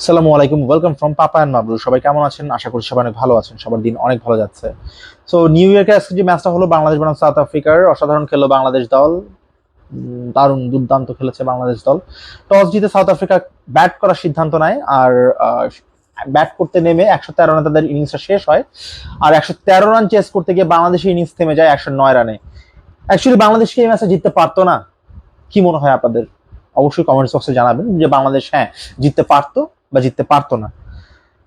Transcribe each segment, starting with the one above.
আসসালামু আলাইকুম welcome from papa and Mabru সবাই কেমন আছেন? আশা করি সবাই অনেক ভালো আছেন, সবার দিন অনেক ভালো যাচ্ছে। সো নিউ ইয়র্কে আজকে যে ম্যাচটা হলো, বাংলাদেশ বনাম সাউথ আফ্রিকার অসাধারণ খেললো বাংলাদেশ দল। দারুণ দুর্দান্ত খেলেছে বাংলাদেশ দল। টস জিতে সাউথ আফ্রিকা ব্যাট করার সিদ্ধান্ত নেয়, আর ব্যাট করতে নেমে একশো তেরো রানে তাদের ইনিংসটা শেষ হয়। আর একশো তেরো রান চেস করতে গিয়ে বাংলাদেশের ইনিংস থেমে যায় একশো নয় রানে। অ্যাকচুয়ালি বাংলাদেশকে এই ম্যাচে জিততে পারতো না? কি মনে হয় আপনাদের? অবশ্যই কমেন্টস বক্সে জানাবেন যে বাংলাদেশ হ্যাঁ জিততে পারতো। বা জিততে পারতো না।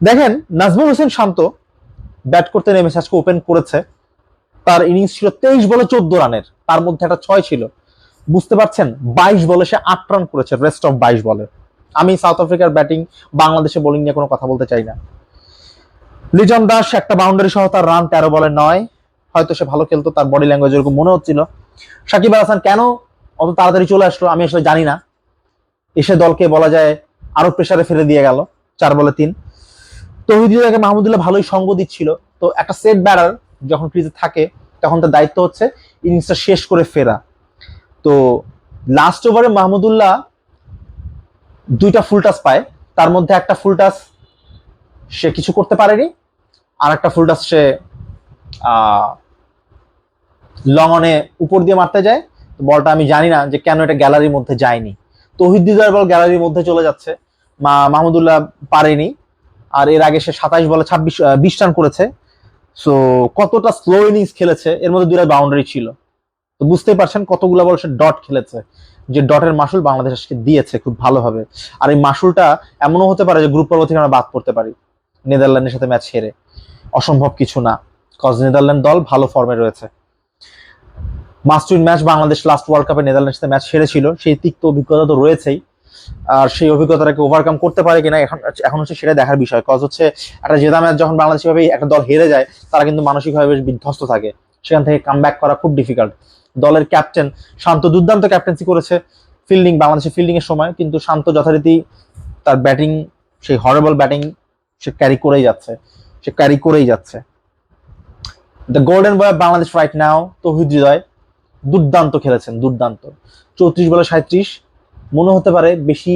দেখেন, নাজমুল হোসেন শান্ত ব্যাট করতে নেমে আজকে ওপেন করেছে। তার ইনিংস ছিল তেইশ বলে চোদ্দ রানের। তার মধ্যে একটা ছয় ছিল। বুঝতে পারছেন? বাইশ বলে সে আট রান করেছে রেস্ট অফ বাইশ বলে। আমি সাউথ আফ্রিকার ব্যাটিং বাংলাদেশের বোলিং নিয়ে কোনো কথা বলতে চাই না। লিজন দাস একটা বাউন্ডারি সহ তার রান তেরো বলে নয়। হয়তো সে ভালো খেলতো, তার বডি ল্যাঙ্গুয়েজ এরকম মনে হচ্ছিল। সাকিব আল হাসান কেন অত তাড়াতাড়ি চলে আসলো, আমি আসলে জানি না। এসে দলকে বলা যায় আরও প্রেসারে ফেলে দিয়ে গেল, চার বলে তিন। তহিদুল্লাহকে মাহমুদুল্লাহ ভালোই সঙ্গ দিচ্ছিল। তো একটা সেট ব্যাটার যখন ক্রিজে থাকে, তখন তার দায়িত্ব হচ্ছে ইনিংসটা শেষ করে ফেরা। তো লাস্ট ওভারে মাহমুদুল্লাহ দুইটা ফুল টাচ পায়। তার মধ্যে একটা ফুল টাচ সে কিছু করতে পারেনি, আর একটা ফুল টাচ সে লং অনে উপর দিয়ে মারতে যায়। বলটা আমি জানি না যে কেন এটা গ্যালারির মধ্যে যায়নি। তহিদুল্লাহর বল গ্যালারির মধ্যে চলে যাচ্ছে। মা, মাহমুদুল্লাহ পারেনি। আর এর আগে সে সাতাইশ বলে ছাব্বিশ বিশ রান করেছে। সো কতটা স্লো ইনিংস খেলেছে, এর মধ্যে দুইটা বাউন্ডারি ছিল। তো বুঝতেই পারছেন কতগুলো বল সে ডট খেলেছে, যে ডটের মাসুল বাংলাদেশ আজকে দিয়েছে খুব ভালোভাবে। আর এই মাসুলটা এমনও হতে পারে যে গ্রুপ পর্ব থেকে আমরা বাদ করতে পারি, নেদারল্যান্ডের সাথে ম্যাচ হেরে। অসম্ভব কিছু না কজ নেদারল্যান্ড দল ভালো ফর্মে রয়েছে। Must win match Bangladesh last world কাপে নেদারল্যান্ডের সাথে ম্যাচ হেরেছিল। সেই তিক্ত অভিজ্ঞতা তো রয়েছেই। আর সেই অভিজ্ঞতাটাকে ওভারকাম করতে পারে কিনা এখন এখন হচ্ছে সেটা দেখার বিষয়। কজ হচ্ছে একটা জেদা ম্যাচ যখন বাংলাদেশ ভাবে একটা দল হেরে যায়, তারা কিন্তু মানসিকভাবে বেশ বিধ্বস্ত থাকে। সেখান থেকে কাম করা খুব ডিফিকাল্ট দলের ক্যাপ্টেন শান্ত দুর্দান্ত ক্যাপ্টেন্সি করেছে ফিল্ডিং বাংলাদেশের ফিল্ডিং এর সময়। কিন্তু শান্ত যথারীতি তার ব্যাটিং সেই হরেবল ব্যাটিং সে ক্যারি করেই যাচ্ছে। সে ক্যারি করেই যাচ্ছে। The golden boy Bangladesh right now Tawhid Hridoy দুর্দান্ত খেলেছেন, দুর্দান্ত। চৌত্রিশ বলে সাঁত্রিশ মনে হতে পারে বেশি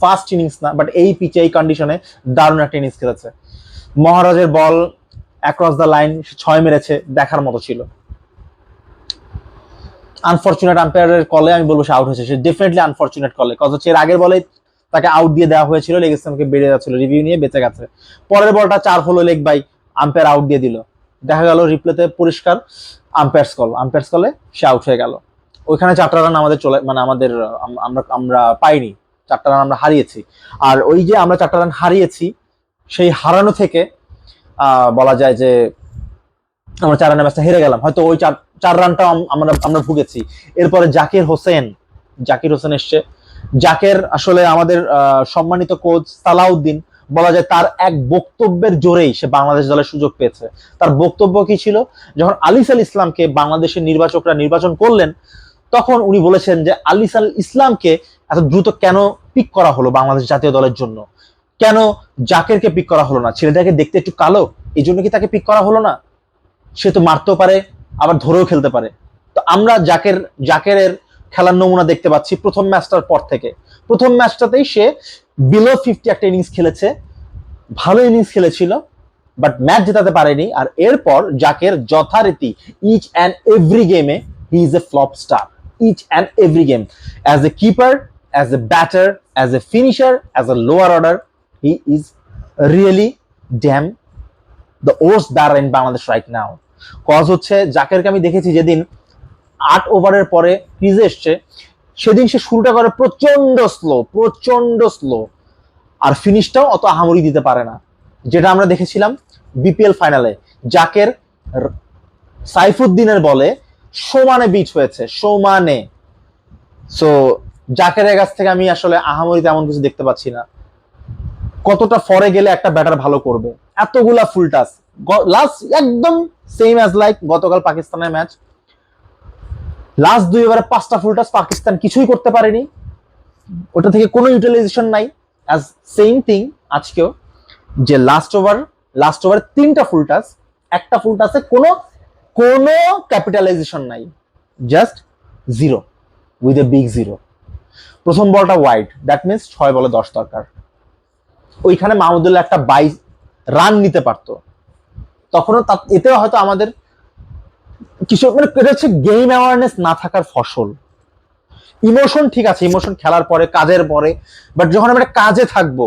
ফাস্ট ইনিংস না বাট এই পিচে এই কন্ডিশনে দারুণ একটা ইনিংস খেলেছে। মহারাজের বল অ্যাক্রস দ্য লাইন ছয় মেরেছে, দেখার মতো ছিল। আনফর্চুনেট আম্পায়ারের কলে আমি বলব সে আউট হয়েছে। সে ডেফিনেটলি আনফর্চুনেট কলে কজ হচ্ছে এর আগের বলে তাকে আউট দিয়ে দেওয়া হয়েছিল লেগ ইসলামকে বেড়ে যাচ্ছিল রিভিউ নিয়ে বেঁচে গেছে। পরের বলটা চার হলো লেগ বাই আম্পায়ার আউট দিয়ে দিল। দেখা গেল রিপ্লেতে পরিষ্কার। আম্পায়ার্স কল আম্পায়ার্স কলে সে আউট হয়ে গেল। ওইখানে চারটা রান আমাদের চলে মানে আমাদের, আমরা আমরা পাইনি। চারটা রান আমরা হারিয়েছি। আর ওই যে আমরা চারটা রান হারিয়েছি, সেই হারানো থেকে বলা যায় যে আমরা চার রানের ম্যাচটা হেরে গেলাম। হয়তো ওই চার চার রানটা আমরা আমরা ভুগেছি। এরপরে জাকির হোসেন জাকির হোসেন এসছে। জাকের আসলে আমাদের সম্মানিত কোচ সালাউদ্দিন বলা যায় তার এক বক্তব্যের জোরেই সে বাংলাদেশ দলের সুযোগ পেয়েছে। তার বক্তব্য কি ছিল? যখন আলিস আল ইসলামকে বাংলাদেশের নির্বাচকরা নির্বাচন করলেন, তখন উনি বলেছেন যে আলিস আল ইসলামকে এত দ্রুত কেন পিক করা হলো বাংলাদেশ জাতীয় দলের জন্য? কেন জাকেরকে পিক করা হলো না? ছেলেটাকে দেখতে একটু কালো এই জন্য কি তাকে পিক করা হলো না? সে তো মারতেও পারে, আবার ধরেও খেলতে পারে। তো আমরা জাকের, জাকেরের খেলার নমুনা দেখতে পাচ্ছি প্রথম ম্যাচটার পর থেকে। প্রথম ম্যাচটাতেই সে বিলো ফিফটি একটা ইনিংস খেলেছে। ভালো ইনিংস খেলেছিল বাট ম্যাচ জেতাতে পারেনি। আর এরপর জাকের যথারীতি ইচ অ্যান্ড এভরি গেমে he is a flop star each and every game as a keeper as a batter as a finisher as a lower order he is really damn the worse batter in Bangladesh right now cause হচ্ছে, জাকেরকে আমি দেখেছি যেদিন আট ওভারের পরে ক্রিজে এসছে সেদিন সে শুরুটা করে প্রচণ্ড স্লো প্রচণ্ড স্লো আর ফিনিশটাও অত আহামরি দিতে পারে না। যেটা আমরা দেখেছিলাম বিপিএল ফাইনালে জাকের সাইফুদ্দিনের বলে সমানে বিট হয়েছে, সমানে। সো জাকেরের কাছ থেকে আমি আসলে আহামরি তেমন কিছু দেখতে পাচ্ছি না। কতটা ফরে গেলে একটা ব্যাটার ভালো করবে। এতগুলা ফুল টাচ লাস্ট একদম সেম অ্যাজ লাইক গতকাল পাকিস্তানের ম্যাচ লাস্ট দুই ওভারে পাঁচটা ফুল টাচ পাকিস্তান কিছুই করতে পারেনি। ওটা থেকে কোনো ইউটিলাইজেশন নাই। অ্যাজ সেম থিং আজকেও যে লাস্ট ওভার লাস্ট ওভারে তিনটা ফুল টাচ একটা ফুল টাচে কোনো কোনো ক্যাপিটালাইজেশন নাই। Just zero with a big zero প্রথম বলটা ওয়াইড দ্যাট মিনস ছয় বলে দশ দরকার। ওইখানে মাহমুদুল্লাহ একটা বাই রান নিতে পারতো। তখনও তা- এতেও হয়তো আমাদের কিছু মানে এটা হচ্ছে গেম অ্যাওয়ারনেস না থাকার ফসল। ইমোশন ঠিক আছে ইমোশন খেলার পরে, কাজের পরে বাট যখন আমরা কাজে থাকব,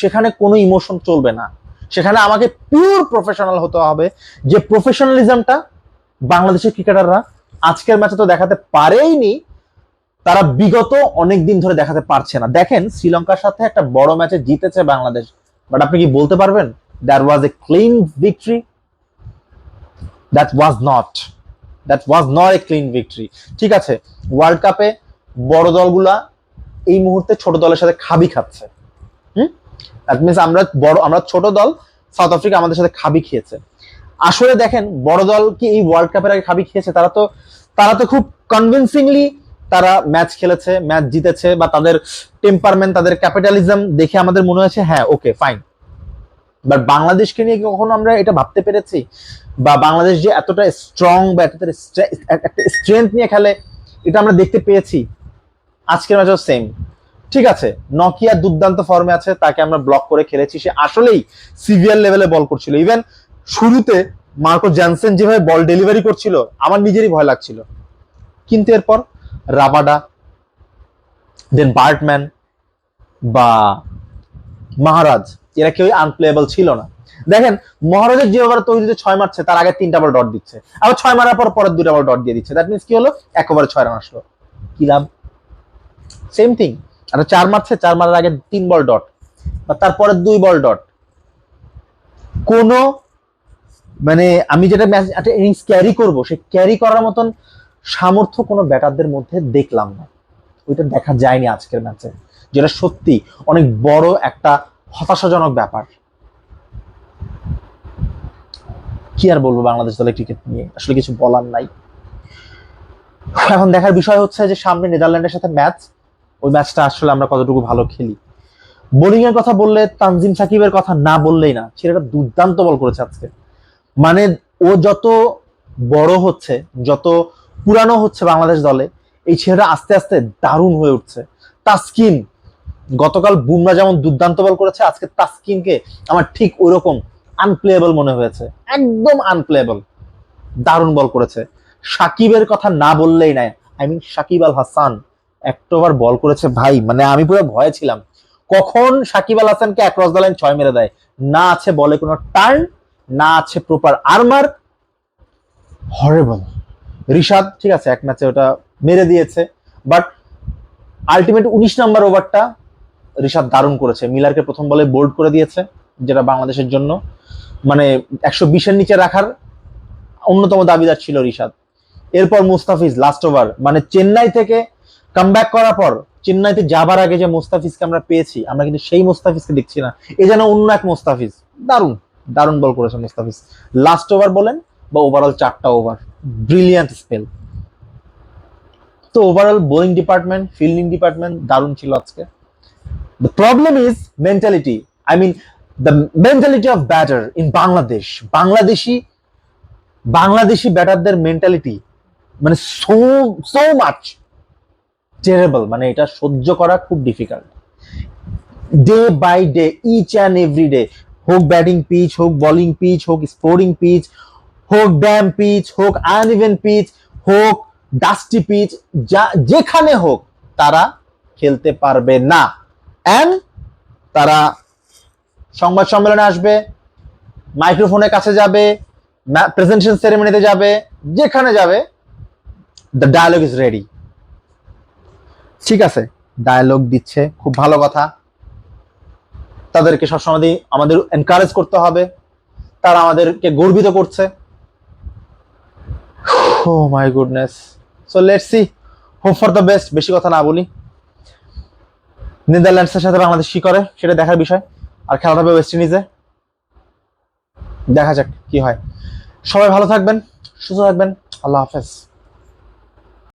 সেখানে কোনো ইমোশন চলবে না। সেখানে আমাকে পিওর প্রফেশনাল হতে হবে, যে প্রফেশনালিজমটা বাংলাদেশের ক্রিকেটাররা আজকের ম্যাচে তো দেখাতে পারেইনি, তারা বিগত অনেক দিন ধরে দেখাতে পারছে না। দেখেন, শ্রীলঙ্কার সাথে একটা বড় ম্যাচে জিতেছে বাংলাদেশ বাট আপনি কি বলতে পারবেন? That was a clean victory that was not that was not a clean victory ঠিক আছে ওয়ার্ল্ড কাপে বড় দলগুলা এই মুহূর্তে ছোট দলের সাথে খাবি খাচ্ছে। হুম? দ্যাট মিনস আমরা বড়, আমরা ছোট দল সাউথ আফ্রিকা আমাদের সাথে খাবি খেয়েছে। আসলে দেখেন, বড় দল কি এই ওয়ার্ল্ড কাপের আগে খাবি খেয়েছে? তারা তো তারা তো খুব কনভিনসিংলি তারা ম্যাচ খেলেছে ম্যাচ জিতেছে বা তাদের টেম্পারমেন্ট তাদের ক্যাপিটালিজম দেখে আমাদের মনে হয়েছে হ্যাঁ ওকে ফাইন বাট বাংলাদেশকে নিয়ে কখনো আমরা এটা ভাবতে পেরেছি? বা বাংলাদেশ যে এতটা স্ট্রং বা এতটা একটা স্ট্রেংথ নিয়ে খেলে, এটা আমরা দেখতে পেয়েছি। আজকের ম্যাচও সেম ঠিক আছে নকিয়া দুর্দান্ত ফর্মে আছে, তাকে আমরা ব্লক করে খেলেছি। সে আসলেই সিভিয়ার লেভেলে বল করছিল। ইভেন শুরুতে মার্কো জ্যানসেন যেভাবে বল ডেলিভারি করছিল, আমার নিজেরই ভয় লাগছিল। কিন্তু এরপর রাবাডা দেন বার্টম্যান বা মহারাজ এরা কেউ আনপ্লেয়েবল ছিল না। দেখেন, মহারাজের যে ওভার তৈরিতে ছয় মারছে, তার আগে তিনটা বল ডট দিচ্ছে। আবার ছয় মারার পর পরের দুটা বল ডট দিয়ে দিচ্ছে। দ্যাট মিনস কি হলো? এক ওভারে ছয় রান আসলো। কি লাভ? সেম থিং আর চার মারছে, চার মারার আগে তিন বল ডট বা তারপরে দুই বল ডট কোনো মানে আমি যেটা ম্যাচ একটা ইনিংস ক্যারি করব, সে ক্যারি করার মতন সামর্থ্য কোনো ব্যাটারদের মধ্যে দেখলাম না। ওইটা দেখা যায়নি আজকের ম্যাচে যেটা সত্যি অনেক বড় একটা হতাশাজনক ব্যাপার। কি আর বলব বাংলাদেশ দলের ক্রিকেট নিয়ে? আসলে কিছু বলার নাই। এখন দেখার বিষয় হচ্ছে যে সামনে নেদারল্যান্ডের সাথে ম্যাচ ওই ম্যাচটা আসলে আমরা কতটুকু ভালো খেলি। বোলিং এর কথা বললে, তানজিম সাকিবের কথা না বললেই না ছেলেটা দুর্দান্ত বল করেছে আজকে। মানে ও যত বড় হচ্ছে, যত পুরানো হচ্ছে বাংলাদেশ দলে, এই ছেলেটা আস্তে আস্তে দারুণ হয়ে উঠছে। তাস্কিন গতকাল বুমরা যেমন দুর্দান্ত বল করেছে, আজকে তাস্কিনকে আমার ঠিক ওইরকম আনপ্লেয়েবল মনে হয়েছে। একদম আনপ্লেয়েবল দারুণ বল করেছে। সাকিবের কথা না বললেই নাই। আই মিন সাকিব আল হাসান একটা ওভার বল করেছে ভাই মানে আমি পুরো ভয়ে ছিলাম। কখন সাকিব আল হাসানকে অ্যাক্রস দ্য লাইন ছয় মেরে দেয়? না আছে বলে কোনো টার্ন না আছে প্রপার আর্মার হরেবল রিশাদ, ঠিক আছে, এক ম্যাচে ওটা মেরে দিয়েছে। বাট আলটিমেট উনিশ নাম্বার ওভারটা রিশাদ দারুণ করেছে। মিলারকে প্রথম বলে বোল্ড করে দিয়েছে, যেটা বাংলাদেশের জন্য। মানে একশো বিশের নিচে রাখার অন্যতম দাবিদার ছিল রিশাদ। এরপর মুস্তাফিজ লাস্ট ওভার মানে চেন্নাই থেকে কামব্যাক করার পর, চেন্নাইতে যাবার আগে যে মুস্তাফিজকে আমরা পেয়েছি, আমরা কিন্তু সেই মুস্তাফিজকে দেখছি না। এ যেন অন্য এক মুস্তাফিজ। দারুণ দারুণ বল করেছে মুস্তাফিজ। লাস্ট ওভার বলেন, বা ওভারঅল চারটা ওভার ব্রিলিয়ান্ট স্পেল তো overall bowling department fielding department দারুণ ছিল আজকে। The problem is mentality I mean the mentality of batter in Bangladesh Bangladeshi Bangladeshi ব্যাটারদের মেন্টালিটি মানে সো সো মাচ টেরেবল মানে এটা সহ্য করা খুব difficult day by day each and every day হোক ব্যাটিং পিচ হোক বোলিং পিচ হোক স্পোর্টিং পিচ হোক ড্যাম পিচ হোক আনইভেন পিচ হোক ডাস্টি পিচ যা, যেখানে হোক, তারা খেলতে পারবে না। অ্যান্ড তারা সংবাদ সম্মেলনে আসবে মাইক্রোফোনের কাছে যাবে প্রেজেন্টেশন সেরেমনিতে যাবে, যেখানে যাবে দ্য ডায়ালগ ইজ রেডি ঠিক আছে ডায়ালগ দিচ্ছে, খুব ভালো কথা। তাদেরকে সবসময় আমাদের এনকারেজ করতে হবে। তারা আমাদেরকে গর্বিত করছে। ও my goodness so let's see hope for the best বেশি কথা না বলি। নেদারল্যান্ডসের সাথে বাংলাদেশ কি করে, সেটা দেখার বিষয়। আর খেলাটা হবে ওয়েস্ট ইন্ডিজে দেখা যাক কি হয়। সবাই ভালো থাকবেন, সুস্থ থাকবেন। আল্লাহ হাফেজ।